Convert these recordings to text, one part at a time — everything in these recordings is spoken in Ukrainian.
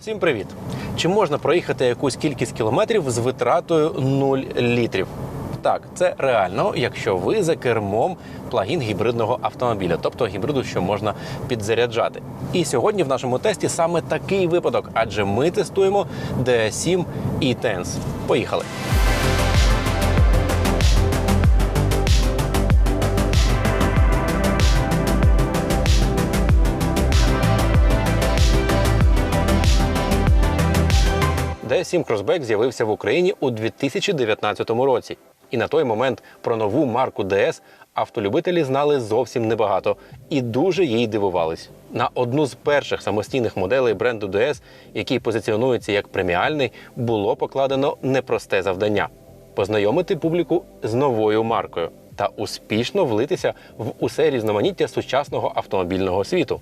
Всім привіт! Чи можна проїхати якусь кількість кілометрів з витратою 0 літрів? Так, це реально, якщо ви за кермом плагін гібридного автомобіля, тобто гібриду, що можна підзаряджати. І сьогодні в нашому тесті саме такий випадок, адже ми тестуємо DS7 і Tense. Поїхали! D7 Crossback з'явився в Україні у 2019 році. І на той момент про нову марку DS автолюбителі знали зовсім небагато і дуже їй дивувались. На одну з перших самостійних моделей бренду DS, який позиціонується як преміальний, було покладено непросте завдання познайомити публіку з новою маркою та успішно влитися в усе різноманіття сучасного автомобільного світу.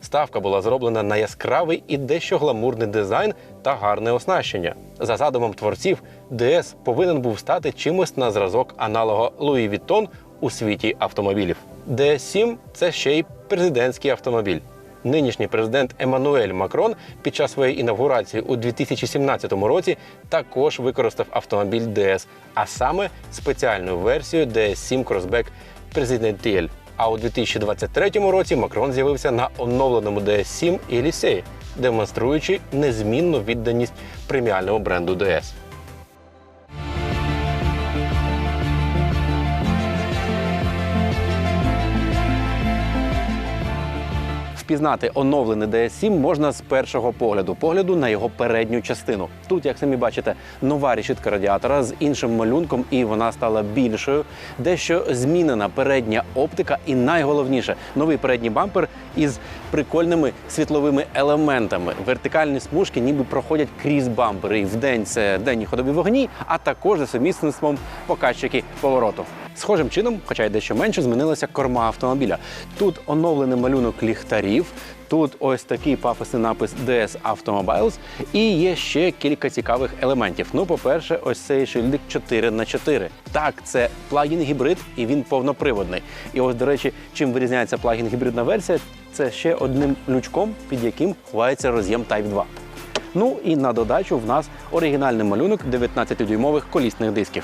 Ставка була зроблена на яскравий і дещо гламурний дизайн та гарне оснащення. За задумом творців, DS повинен був стати чимось на зразок аналога Louis Vuitton у світі автомобілів. DS7 – це ще й президентський автомобіль. Нинішній президент Еммануель Макрон під час своєї інавгурації у 2017 році також використав автомобіль DS, а саме спеціальну версію DS7 Crossback Presidential. А у 2023 році Макрон з'явився на оновленому DS7 і Елісеї, демонструючи незмінну відданість преміальному бренду DS. Впізнати оновлений DS7 можна з першого погляду, погляду на його передню частину. Тут, як самі бачите, нова решітка радіатора з іншим малюнком, і вона стала більшою. Дещо змінена передня оптика, і найголовніше новий передній бампер із прикольними світловими елементами. Вертикальні смужки ніби проходять крізь бампери. І вдень це денні ходові вогні, а також за сумісництвом показчики повороту. Схожим чином, хоча й дещо менше, змінилася корма автомобіля. Тут оновлений малюнок ліхтарів. Тут ось такий пафосний напис DS Automobiles і є ще кілька цікавих елементів. Ну, по-перше, ось цей шильдик 4 на 4 Так, це плагін гібрид, і він повноприводний. І ось, до речі, чим вирізняється плагін гібридна версія, це ще одним лючком, під яким ховається роз'єм Type 2. Ну і на додачу в нас оригінальний малюнок 19-дюймових колісних дисків.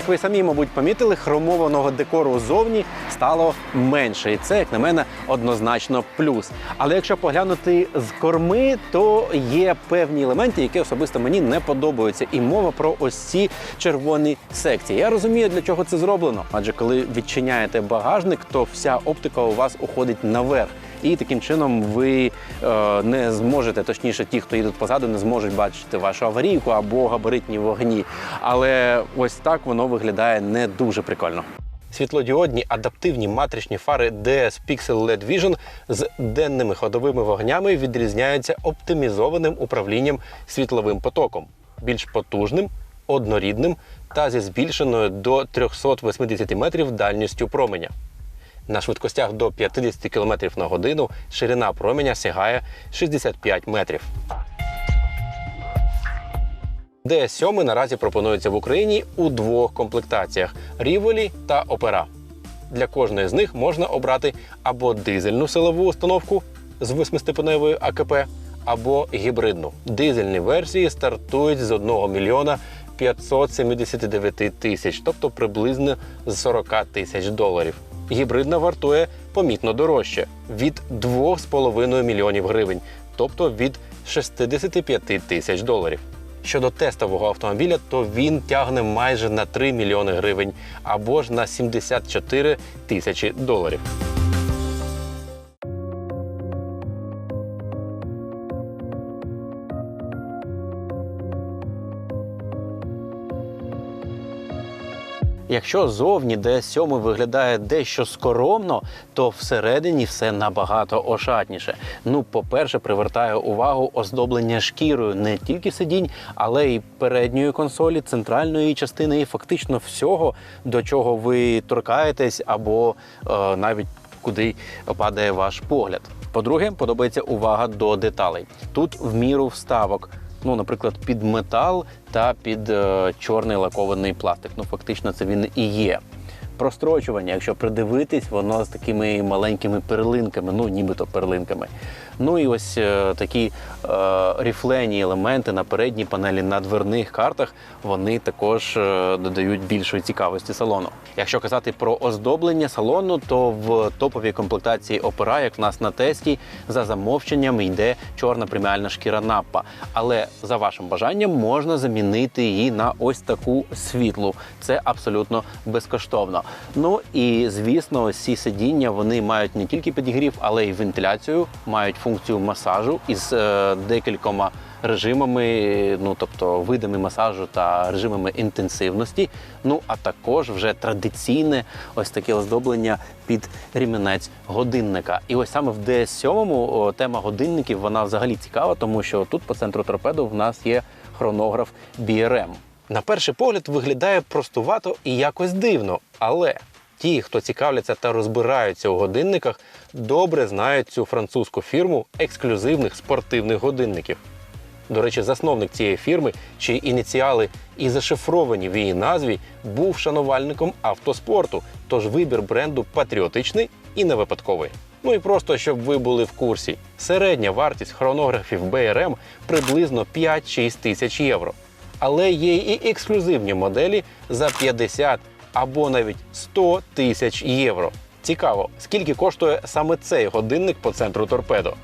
Як ви самі, мабуть, помітили, хромованого декору ззовні стало менше, і це, як на мене, однозначно плюс. Але якщо поглянути з корми, то є певні елементи, які особисто мені не подобаються. І мова про ось ці червоні секції. Я розумію, для чого це зроблено. Адже коли відчиняєте багажник, то вся оптика у вас уходить наверх. І таким чином ви е, не зможете, точніше, ті, хто їдуть позаду, не зможуть бачити вашу аварійку або габаритні вогні. Але ось так воно виглядає не дуже прикольно. Світлодіодні адаптивні матричні фари DS Pixel LED Vision з денними ходовими вогнями відрізняються оптимізованим управлінням світловим потоком, більш потужним, однорідним та зі збільшеною до 380 метрів дальністю променя. На швидкостях до 50 км на годину ширина променя сягає 65 метрів. DS7 наразі пропонується в Україні у двох комплектаціях Rivoli та Opera. Для кожної з них можна обрати або дизельну силову установку з восьмистепеневою АКП, або гібридну. Дизельні версії стартують з 1 мільйона 579 тисяч, тобто приблизно з 40 тисяч доларів. Гібридна вартує помітно дорожче від 2,5 мільйонів гривень, тобто від 65 тисяч доларів. Щодо тестового автомобіля, то він тягне майже на 3 мільйони гривень або ж на 74 тисячі доларів. Якщо зовні DS7 виглядає дещо скоромно, то всередині все набагато ошатніше. Ну, по-перше, привертає увагу оздоблення шкірою не тільки сидінь, але й передньої консолі, центральної частини і фактично всього, до чого ви торкаєтесь, або е, навіть куди падає ваш погляд. По-друге, подобається увага до деталей. Тут в міру вставок ну, наприклад, під метал та під е, чорний лакований пластик. Ну, фактично, це він і є. прострочування. Якщо придивитись, воно з такими маленькими перлинками, ну нібито перлинками. Ну і ось е, такі е, ріфлені елементи на передній панелі на дверних картах вони також е, додають більшої цікавості салону. Якщо казати про оздоблення салону, то в топовій комплектації опера, як в нас на тесті, за замовченням йде чорна преміальна шкіра напа. Але за вашим бажанням можна замінити її на ось таку світлу. Це абсолютно безкоштовно. Ну і звісно, ці сидіння вони мають не тільки підігрів, але й вентиляцію, мають функцію масажу із е, декількома режимами, ну тобто видами масажу та режимами інтенсивності. Ну а також вже традиційне ось таке оздоблення під рімінець годинника. І ось саме в DS7 тема годинників вона взагалі цікава, тому що тут по центру торпеду в нас є хронограф BRM. На перший погляд виглядає простувато і якось дивно, але ті, хто цікавляться та розбираються у годинниках, добре знають цю французьку фірму ексклюзивних спортивних годинників. До речі, засновник цієї фірми, чиї ініціали і зашифровані в її назві, був шанувальником автоспорту. Тож вибір бренду патріотичний і не випадковий. Ну і просто щоб ви були в курсі. Середня вартість хронографів BRM приблизно 5-6 тисяч євро. Але є і ексклюзивні моделі за 50 або навіть 100 тисяч євро. Цікаво, скільки коштує саме цей годинник по центру торпедо.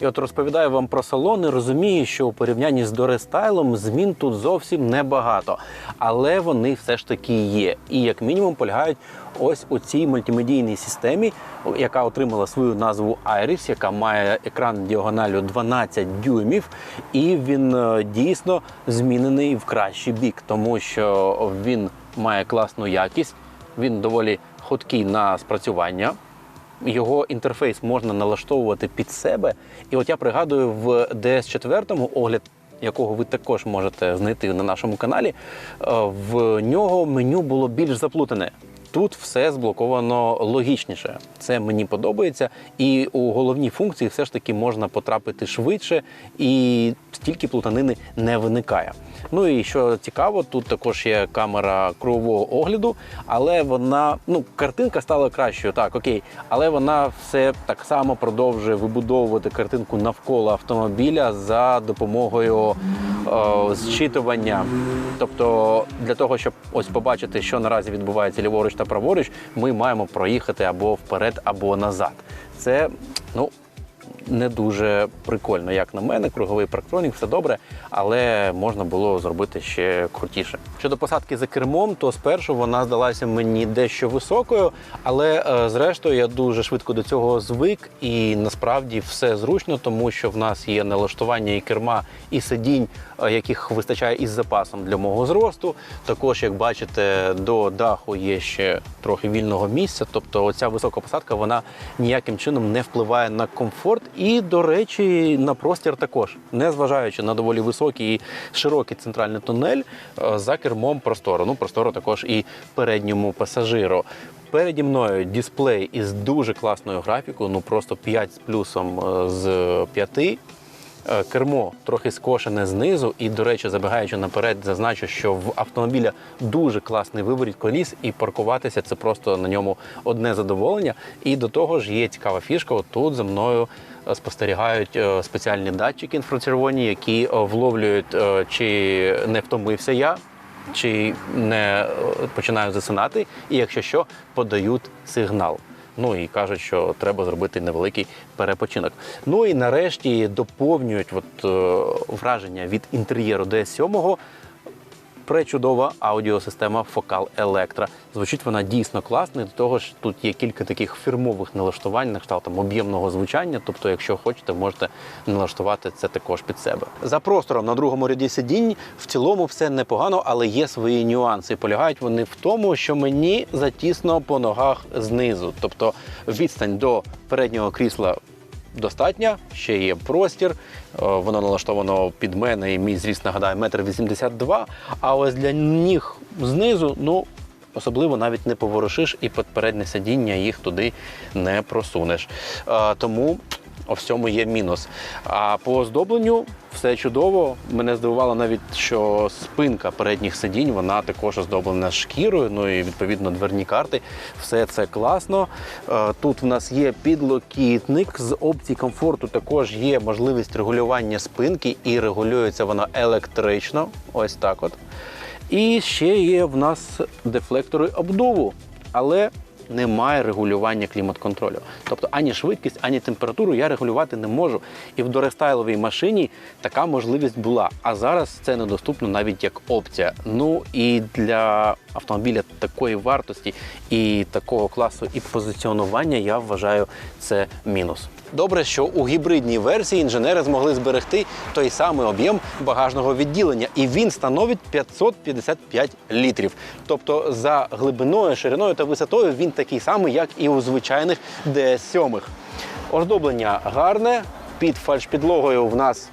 І от розповідаю вам про салони, розумію, що у порівнянні з Дорестайлом змін тут зовсім небагато, але вони все ж таки є. І як мінімум полягають ось у цій мультимедійній системі, яка отримала свою назву Iris, яка має екран діагоналю 12 дюймів, і він е, дійсно змінений в кращий бік, тому що він має класну якість, він доволі хоткий на спрацювання його інтерфейс можна налаштовувати під себе. І от я пригадую в DS4 огляд. Якого ви також можете знайти на нашому каналі, е, в нього меню було більш заплутане. Тут все зблоковано логічніше. Це мені подобається, і у головні функції все ж таки можна потрапити швидше, і стільки плутанини не виникає. Ну і що цікаво, тут також є камера кругового огляду, але вона ну картинка стала кращою, так окей, але вона все так само продовжує вибудовувати картинку навколо автомобіля за допомогою е, зчитування. Тобто, для того, щоб ось побачити, що наразі відбувається ліворуч та праворуч, ми маємо проїхати або вперед, або назад. Це ну не дуже прикольно, як на мене. Круговий парктронік, все добре, але можна було зробити ще крутіше. Щодо посадки за кермом, то спершу вона здалася мені дещо високою, але е, зрештою я дуже швидко до цього звик, і насправді все зручно, тому що в нас є налаштування і керма, і сидінь, яких вистачає із запасом для мого зросту. Також, як бачите, до даху є ще трохи вільного місця. Тобто, оця висока посадка вона ніяким чином не впливає на комфорт. І, до речі, на простір також, незважаючи на доволі високий і широкий центральний тунель, е, за кермом просторо. Ну, просторо також і передньому пасажиру. Переді мною дисплей із дуже класною графікою, ну просто 5 з плюсом е, з 5. Е, Кермо трохи скошене знизу, і, до речі, забігаючи наперед, зазначу, що в автомобіля дуже класний виворіт коліс, і паркуватися це просто на ньому одне задоволення. І до того ж є цікава фішка. Тут за мною е, спостерігають е, спеціальні датчики інфрачервоні, які вловлюють, чи не втомився я. Чи не починаю засинати, і якщо що, подають сигнал. Ну і кажуть, що треба зробити невеликий перепочинок. Ну і нарешті доповнюють от, е, враження від інтер'єру DS7 пречудова аудіосистема Focal Electra. Звучить вона дійсно класно. і До того ж, тут є кілька таких фірмових налаштувань, на кшталт там об'ємного звучання. Тобто, якщо хочете, можете налаштувати це також під себе. За простором на другому ряді сидінь в цілому все непогано, але є свої нюанси. Полягають вони в тому, що мені затісно по ногах знизу, тобто відстань до переднього крісла достатня, ще є простір. Е, Воно налаштовано під мене, і мій зріст нагадаю, метр вісімдесят два. А ось для ніг знизу, ну. Особливо навіть не поворушиш і переднє сидіння їх туди не просунеш. Е, Тому Ось в цьому є мінус. А по оздобленню все чудово. Мене здивувало навіть, що спинка передніх сидінь вона також оздоблена шкірою. Ну і відповідно дверні карти. Все це класно. Е, Тут в нас є підлокітник з опцій комфорту. Також є можливість регулювання спинки, і регулюється вона електрично. Ось так от. І ще є в нас дефлектори обдуву, але немає регулювання клімат-контролю. Тобто ані швидкість, ані температуру я регулювати не можу. І в дорестайловій машині така можливість була. А зараз це недоступно навіть як опція. Ну і для автомобіля такої вартості і такого класу і позиціонування я вважаю це мінус. Добре, що у гібридній версії інженери змогли зберегти той самий об'єм багажного відділення, і він становить 555 літрів. Тобто за глибиною, шириною та висотою він такий самий, як і у звичайних DS7. Оздоблення гарне. Під фальшпідлогою в нас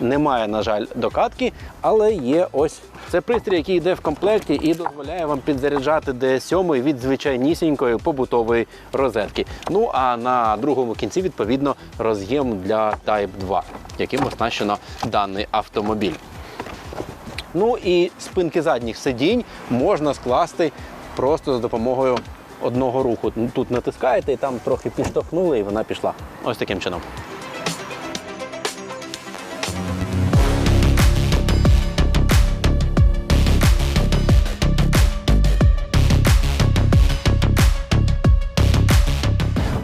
немає, на жаль, докатки, але є ось це пристрій, який йде в комплекті і дозволяє вам підзаряджати DS7 від звичайнісінької побутової розетки. Ну а на другому кінці, відповідно, роз'єм для Type 2, яким оснащено даний автомобіль. Ну і спинки задніх сидінь можна скласти просто за допомогою одного руху. Тут натискаєте і там трохи підштовхнули, і вона пішла. Ось таким чином.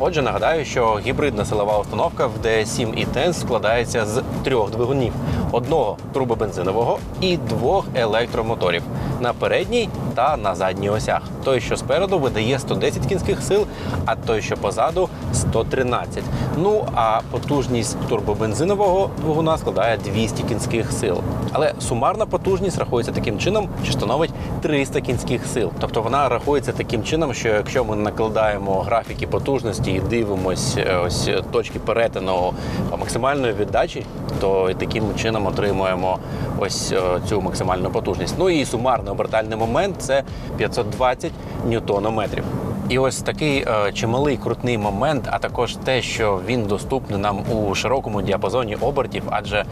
Отже, нагадаю, що гібридна силова установка в DS7 і Tense складається з трьох двигунів: одного турбобензинового і двох електромоторів на передній та на задній осях. Той, що спереду, видає 110 кінських сил, а той, що позаду 113. Ну а потужність турбобензинового двигуна складає 200 кінських сил. Але сумарна потужність рахується таким чином, що становить 300 кінських сил. Тобто вона рахується таким чином, що якщо ми накладаємо графіки потужності і дивимось е, ось точки перетину максимальної віддачі, то таким чином отримуємо ось е, цю максимальну потужність. Ну і сумарний обертальний момент це 520 ньютонометрів. І ось такий е, чималий крутний момент, а також те, що він доступний нам у широкому діапазоні обертів. Адже е,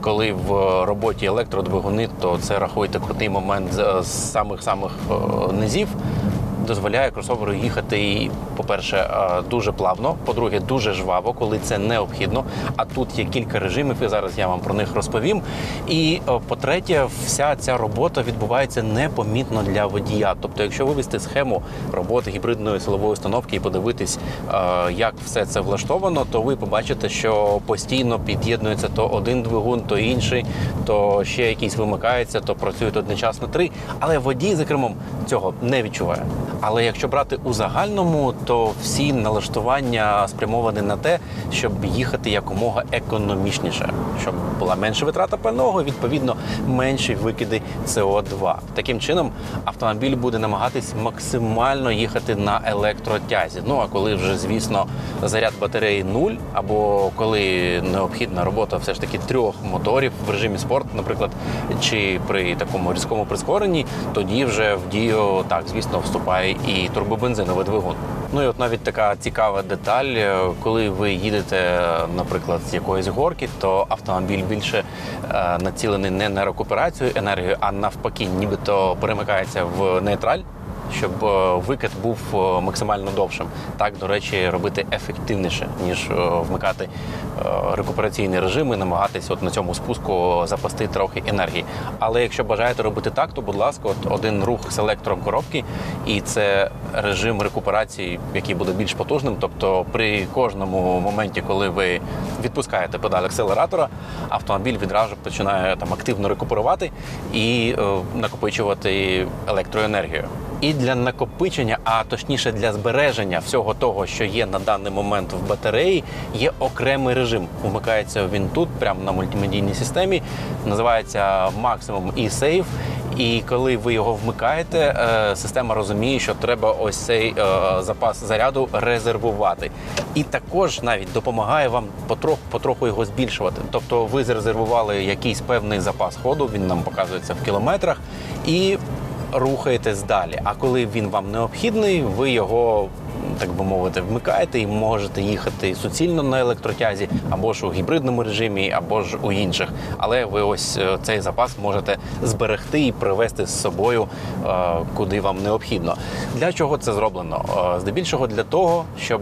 коли в роботі електродвигуни, то це рахуєте крутий момент з, з самих самих е, низів. Дозволяє кросоверу їхати, по-перше, е, дуже плавно, по-друге, дуже жваво, коли це необхідно. А тут є кілька режимів, і зараз я вам про них розповім. І е, по-третє, вся ця робота відбувається непомітно для водія. Тобто, якщо вивести схему роботи гібридної силової установки і подивитись, е, як все це влаштовано, то ви побачите, що постійно під'єднується то один двигун, то інший, то ще якийсь вимикається, то працюють одночасно три. Але водій за кермом цього не відчуває. Але якщо брати у загальному, то всі налаштування спрямовані на те, щоб їхати якомога економічніше, щоб була менша витрата пального, відповідно менші викиди СО2. Таким чином автомобіль буде намагатись максимально їхати на електротязі. Ну а коли вже, звісно, заряд батареї нуль, або коли необхідна робота все ж таки трьох моторів в режимі спорт, наприклад, чи при такому різкому прискоренні, тоді вже в дію так, звісно, вступає і турбобензиновий двигун. Ну і от навіть така цікава деталь, е, коли ви їдете, наприклад, з якоїсь горки, то автомобіль більше е, націлений не на рекуперацію енергії, а навпаки, нібито перемикається в нейтраль. Щоб е, викид був е, максимально довшим, так до речі, робити ефективніше ніж е, вмикати рекупераційний режим і намагатись от на цьому спуску запасти трохи енергії. Але якщо бажаєте робити так, то будь ласка, от один рух селектором коробки, і це режим рекуперації, який буде більш потужним. Тобто, при кожному моменті, коли ви відпускаєте педаль акселератора, автомобіль відразу починає там активно рекуперувати і накопичувати електроенергію. І для накопичення, а точніше для збереження всього того, що є на даний момент в батареї, є окремий режим. Вмикається він тут, прямо на мультимедійній системі. Називається Maximum e-Save. І коли ви його вмикаєте, е, система розуміє, що треба ось цей е, запас заряду резервувати. І також навіть допомагає вам потроху потроху його збільшувати. Тобто ви зарезервували якийсь певний запас ходу, він нам показується в кілометрах, і рухаєтесь далі. А коли він вам необхідний, ви його так би мовити, вмикаєте і можете їхати суцільно на електротязі, або ж у гібридному режимі, або ж у інших. Але ви ось е, цей запас можете зберегти і привезти з собою е, куди вам необхідно. Для чого це зроблено? Е, Здебільшого для того, щоб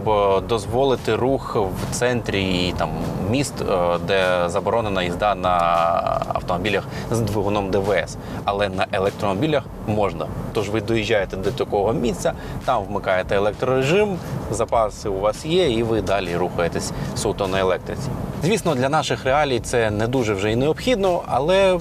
дозволити рух в центрі там міст, де заборонена їзда на автомобілях з двигуном ДВС, але на електромобілях можна. Тож ви доїжджаєте до такого місця, там вмикаєте електрорежим, запаси у вас є, і ви далі рухаєтесь суто на електриці. Звісно, для наших реалій це не дуже вже і необхідно, але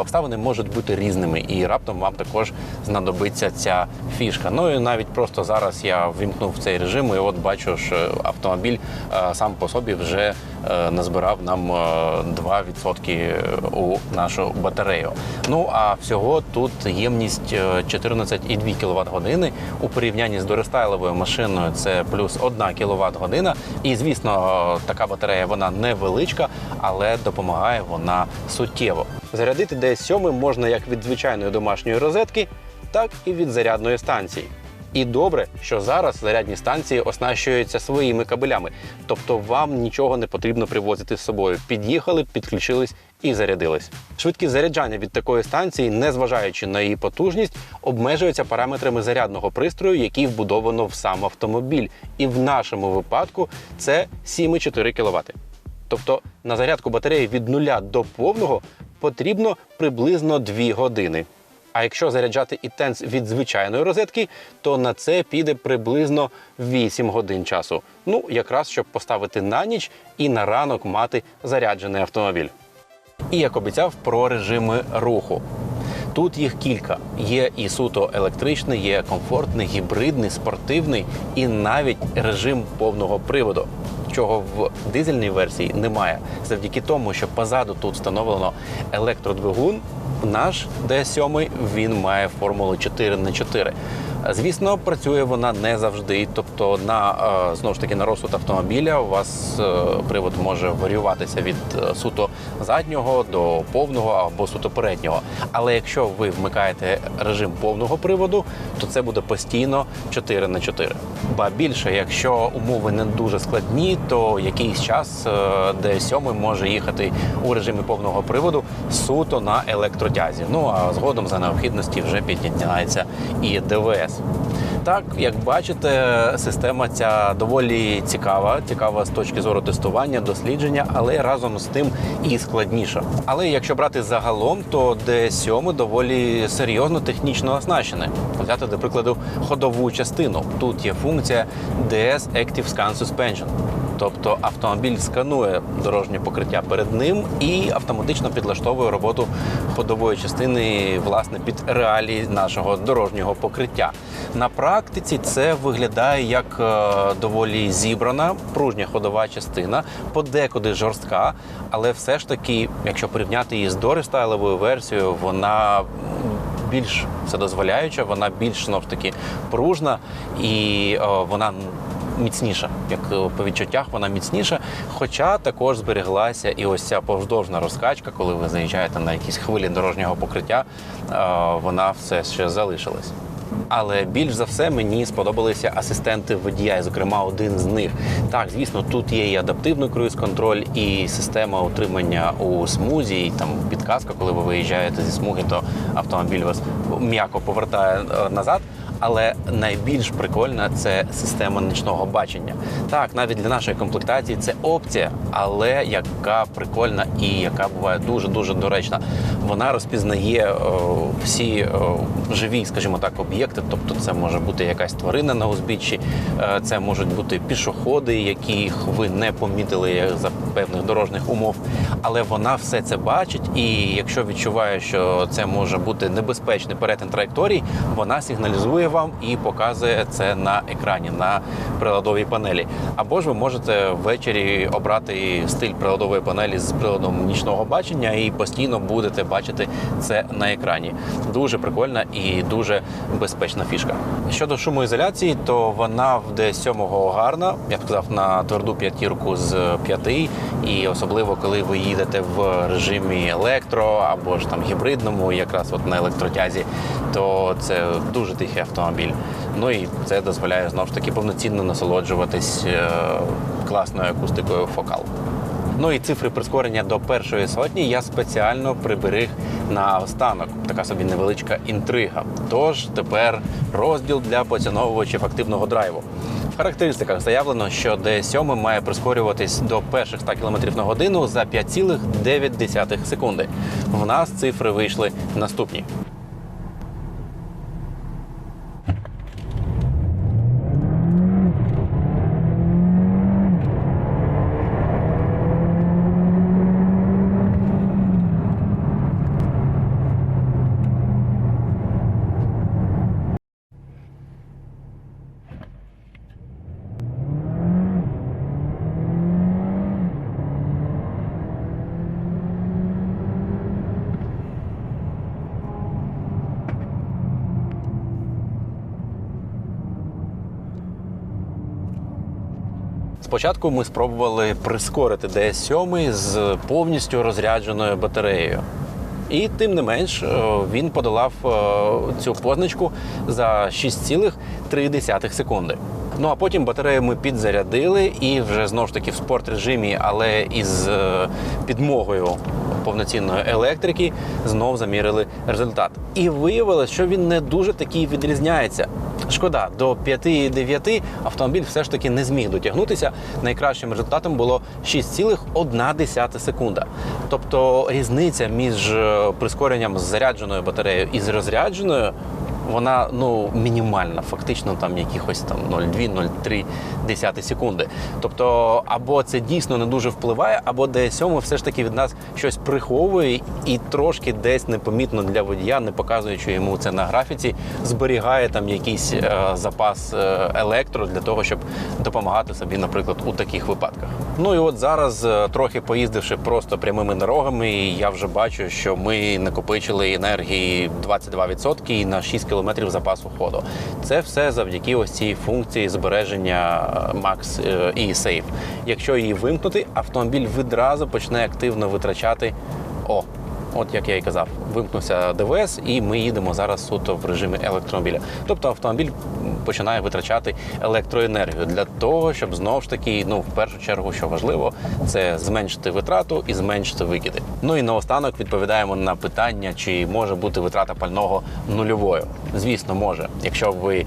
обставини можуть бути різними, і раптом вам також знадобиться ця фішка. Ну і навіть просто зараз я ввімкнув цей режим, і от бачу, що автомобіль е, сам по собі вже е, назбирав нам е, 2% у нашу батарею. Ну а всього тут ємність е, 14,2 кВт години у порівнянні з дорестайловою машиною. Це плюс 1 кВт година. І звісно, е, така батарея вона невеличка, але допомагає вона суттєво. Зарядити DS7 можна як від звичайної домашньої розетки, так і від зарядної станції. І добре, що зараз зарядні станції оснащуються своїми кабелями, тобто вам нічого не потрібно привозити з собою. Під'їхали, підключились і зарядились. Швидкість заряджання від такої станції, незважаючи на її потужність, обмежується параметрами зарядного пристрою, який вбудовано в сам автомобіль. І в нашому випадку це 7,4 кВт. Тобто на зарядку батареї від нуля до повного потрібно приблизно 2 години. А якщо заряджати і тенс від звичайної розетки, то на це піде приблизно 8 годин часу. Ну, якраз щоб поставити на ніч і на ранок мати заряджений автомобіль. І як обіцяв про режими руху. Тут їх кілька. Є і суто електричний, є комфортний, гібридний, спортивний і навіть режим повного приводу, чого в дизельній версії немає. Завдяки тому, що позаду тут встановлено електродвигун, наш D7 він має формулу 4 на 4 Звісно, працює вона не завжди. Тобто, на е, знову ж таки на розсуд автомобіля у вас е, привод може варіюватися від е, суто заднього до повного або суто переднього. Але якщо ви вмикаєте режим повного приводу, то це буде постійно 4 на 4 Ба більше, якщо умови не дуже складні, то якийсь час е, D7 може їхати у режимі повного приводу суто на електротязі. Ну а згодом за необхідності вже підняється і ДВС. Так, як бачите, система ця доволі цікава, цікава з точки зору тестування, дослідження, але разом з тим і складніша. Але якщо брати загалом, то D7 доволі серйозно технічно оснащене. Взяти, до прикладу, ходову частину. Тут є функція DS Active Scan Suspension. Тобто автомобіль сканує дорожнє покриття перед ним і автоматично підлаштовує роботу ходової частини власне під реалії нашого дорожнього покриття. На практиці це виглядає як е, доволі зібрана пружня ходова частина, подекуди жорстка, але все ж таки, якщо порівняти її з дорестайловою версією, вона більш вседозволяюча, вона більш знов таки пружна і е, вона міцніша. Як е, по відчуттях вона міцніша. Хоча також збереглася і ось ця повздовжна розкачка, коли ви заїжджаєте на якісь хвилі дорожнього покриття, е, вона все ще залишилась. Але більш за все мені сподобалися асистенти водія, і, зокрема, один з них. Так, звісно, тут є і адаптивний круїз-контроль, і система утримання у смузі, і там підказка, коли ви виїжджаєте зі смуги, то автомобіль вас м'яко повертає е, назад. Але найбільш прикольна це система нічного бачення. Так, навіть для нашої комплектації це опція, але яка прикольна і яка буває дуже дуже доречна. Вона розпізнає е, всі е, живі, скажімо так, об'єкти. Тобто, це може бути якась тварина на узбіччі, е, це можуть бути пішоходи, яких ви не помітили за певних дорожніх умов. Але вона все це бачить, і якщо відчуває, що це може бути небезпечний перетин траєкторій, вона сигналізує вам і показує це на екрані на приладовій панелі. Або ж ви можете ввечері обрати стиль приладової панелі з приладом нічного бачення і постійно будете бачити це на екрані. Дуже прикольна і дуже безпечна фішка. Щодо шумоізоляції, то вона в D7 гарна, я б сказав, на тверду п'ятірку з п'яти, і особливо коли ви їдете в режимі електро або ж там гібридному, якраз от на електротязі, то це дуже тихий автомобіль. Ну і це дозволяє знову ж таки повноцінно насолоджуватись е, класною акустикою фокал. Ну і цифри прискорення до першої сотні я спеціально приберіг на останок. Така собі невеличка інтрига. Тож тепер розділ для поціновувачів активного драйву. Характеристиках заявлено, що D7 має прискорюватись до перших 100 км на годину за 5,9 секунди. В нас цифри вийшли наступні. Спочатку ми спробували прискорити DS7 з повністю розрядженою батареєю. І тим не менш е, він подолав е, цю позначку за 6,3 секунди. Ну а потім батарею ми підзарядили і вже знову ж таки в спорт режимі, але із е, підмогою повноцінної електрики знов замірили результат. І виявилось, що він не дуже такий відрізняється. Шкода, до 5,9 автомобіль все ж таки не зміг дотягнутися. Найкращим результатом було 6,1 секунда. Тобто різниця між е, прискоренням з зарядженою батареєю і з розрядженою. Вона ну мінімальна, фактично там якихось там 0,2-0,3 секунди. Тобто, або це дійсно не дуже впливає, або DS7 все ж таки від нас щось приховує і трошки десь непомітно для водія, не показуючи йому це на графіці, зберігає там якийсь е, запас е, електро для того, щоб допомагати собі, наприклад, у таких випадках. Ну і от зараз, е, трохи поїздивши просто прямими дорогами, я вже бачу, що ми накопичили енергії 22% і на 6 км запасу ходу. Це все завдяки ось цій функції збереження е, Max е, і Safe. Якщо її вимкнути, автомобіль відразу почне активно витрачати. О, От як я і казав, вимкнувся ДВС, і ми їдемо зараз суто в режимі електромобіля. Тобто автомобіль починає витрачати електроенергію для того, щоб знову ж таки, ну в першу чергу, що важливо, це зменшити витрату і зменшити викиди. Ну і наостанок відповідаємо на питання, чи може бути витрата пального нульовою. Звісно, може, якщо ви е,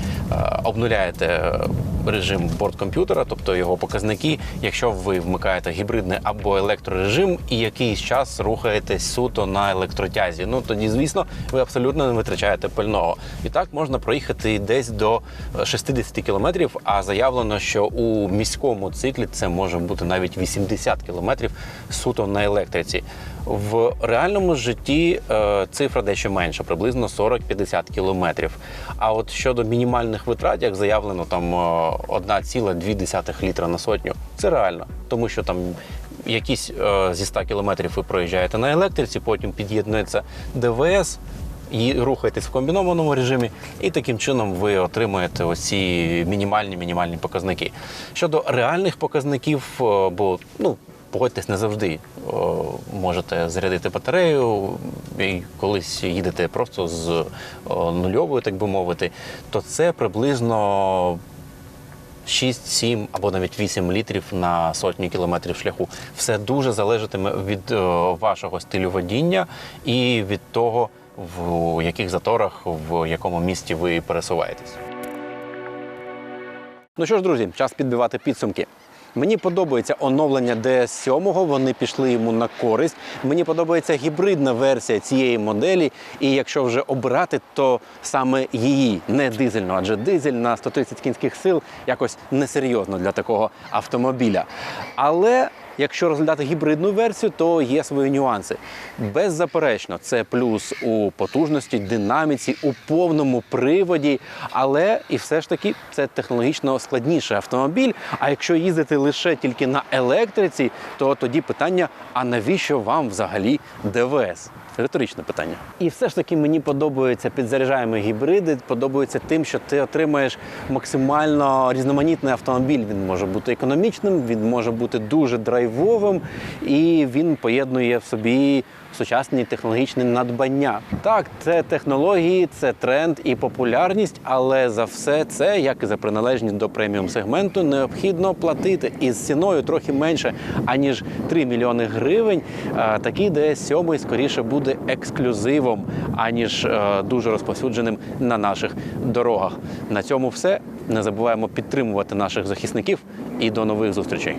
обнуляєте режим борткомп'ютера, тобто його показники, якщо ви вмикаєте гібридний або електрорежим і якийсь час рухаєтесь суто на електротязі, ну тоді, звісно, ви абсолютно не витрачаєте пального. І так можна проїхати десь до 60 кілометрів, а заявлено, що у міському циклі це може бути навіть 80 кілометрів суто на електриці. В реальному житті е, цифра дещо менша, приблизно 40-50 кілометрів. А от щодо мінімальних витрат, як заявлено, там е, 1,2 літра на сотню, це реально, тому що там якісь е, зі 100 кілометрів ви проїжджаєте на електриці, потім під'єднується ДВС. І рухаєтесь в комбінованому режимі, і таким чином ви отримуєте оці мінімальні мінімальні показники. Щодо реальних показників, е, бо ну погодьтесь, не завжди о, можете зарядити батарею, і колись їдете просто з нульовою, так би мовити, то це приблизно 6-7 або навіть 8 літрів на сотні кілометрів шляху. Все дуже залежатиме від вашого стилю водіння і від того, в яких заторах, в якому місті ви пересуваєтесь. Ну що ж, друзі, час підбивати підсумки. Мені подобається оновлення DS7, вони пішли йому на користь. Мені подобається гібридна версія цієї моделі. І якщо вже обирати, то саме її, не дизельну, адже дизель на 130 кінських сил якось несерйозно для такого автомобіля. Але Якщо розглядати гібридну версію, то є свої нюанси. Беззаперечно, це плюс у потужності, динаміці, у повному приводі, але і все ж таки це технологічно складніший автомобіль. А якщо їздити лише тільки на електриці, то тоді питання: а навіщо вам взагалі ДВС? Риторичне питання. І все ж таки мені подобаються підзаряджаємі гібриди, подобаються тим, що ти отримаєш максимально різноманітний автомобіль. Він може бути економічним, він може бути дуже драйвовим, і він поєднує в собі сучасні технологічні надбання. Так, це технології, це тренд і популярність, але за все це, як і за приналежність до преміум сегменту, необхідно платити із ціною трохи менше аніж 3 мільйони гривень. Такий DS7 скоріше буде ексклюзивом, аніж е, дуже розповсюдженим на наших дорогах. На цьому все. Не забуваємо підтримувати наших захисників і до нових зустрічей.